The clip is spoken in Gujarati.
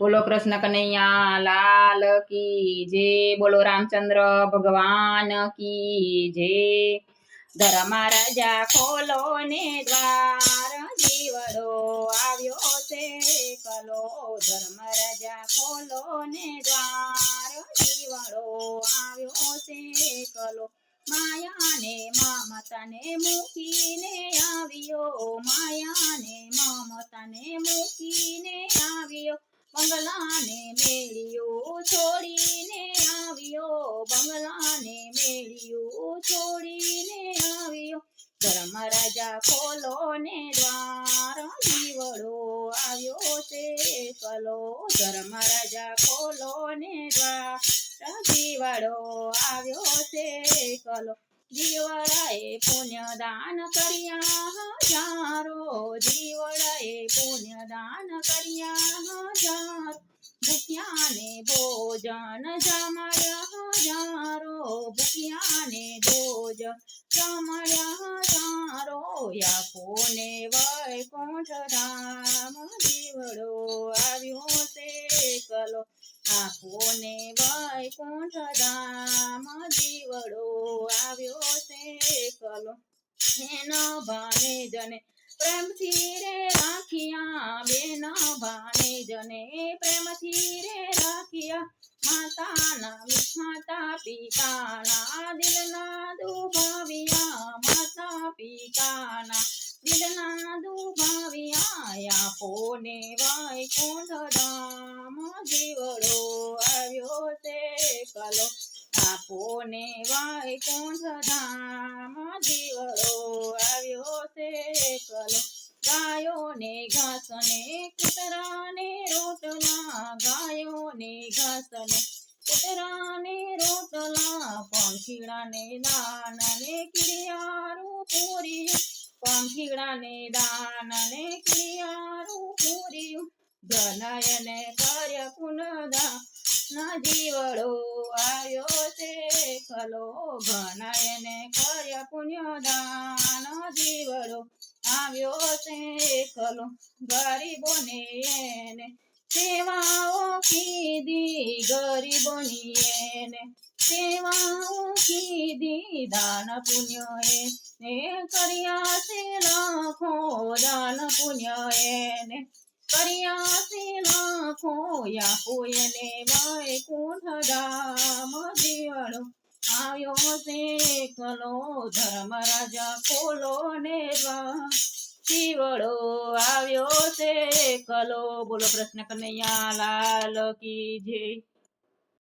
બોલો કૃષ્ણ કનૈયા, લાલ કી જે, બોલો રામચંદ્ર, ભગવાન કી જે. ધર્મ રાજા ખોલો ને દ્વાર, જીવડો આવ્યો છે કલો. ધર્મ રાજા ખોલો ને દ્વાર, જીવડો આવ્યો છે કલો. માયાને મમતાને મૂકીને આવ્યો, માયાને મમતાને આવ્યો બંગલાને મેળ્યો છોડીને આવ્યો. બંગલાને મેળ્યો છોડીને આવ્યો. ધર્મ રાજા ખોલો ને દ્વાર દીવડો આવ્યો છે કલો. ધર્મ રાજા ખોલો ને દ્વાર દીવડો આવ્યો છે કલો. જીવડાએ પુણ્ય દાન કર્યા હજારો. જીવડાએ પુણ્ય દાન કર્યા હજારો. ભૂખ્યાને ભોજન જમર્યા જારો ભૂખ્યાને ભોજન જમાડ્યા હજારો યાપોને વૈકુંઠ રામ જીવડો આવ્યો તે કલો આપોને વૈકુંઠ રામ જીવડો આવ્યો તે કલો બેન ભાને જને પ્રેમથી રે રાખિયા, બેના ભાને જને પ્રેમથી રે રાખ્યા. માતાના માતા પિતાના દિલના દુભાવ્યા, માતા પિતાના દિલના દુભાવ્યા. આપોને વાય ધામ જીવડો આવ્યો તે કલો. આપોને વૈકુંઠ ધામ જીવડો આવ્યો રોટલા ગાયોને ઘાસને કૂતરાને રોટલા, પંખીડાને દાનાને કિડિયારું પૂર્યું પંખીડાને દાનાને કિડિયારું પૂર્યું ઘનાયને કાર્ય પુનદા ના જીવડો આવ્યો છે ખલો. ઘનાયને કર્ય પુણ્યદાન જીવડો આવ્યો છે ખલો. ગરીબોને એને સેવાઓ કીધી ગરીબોની એને સેવાઓ કીધી દાન પુણ્ય એને કર્યા છે લાખો દાન પુણ્ય એને કર્યા છે લાખો યાપો એને વૈકુંઠ ધામ જીવડો આવ્યો છે કલો ધર્મ રાજા ખોલો ને જીવડો આવ્યો છે. કલો બોલો પ્રશ્ન કનૈયા લાલ કી જય.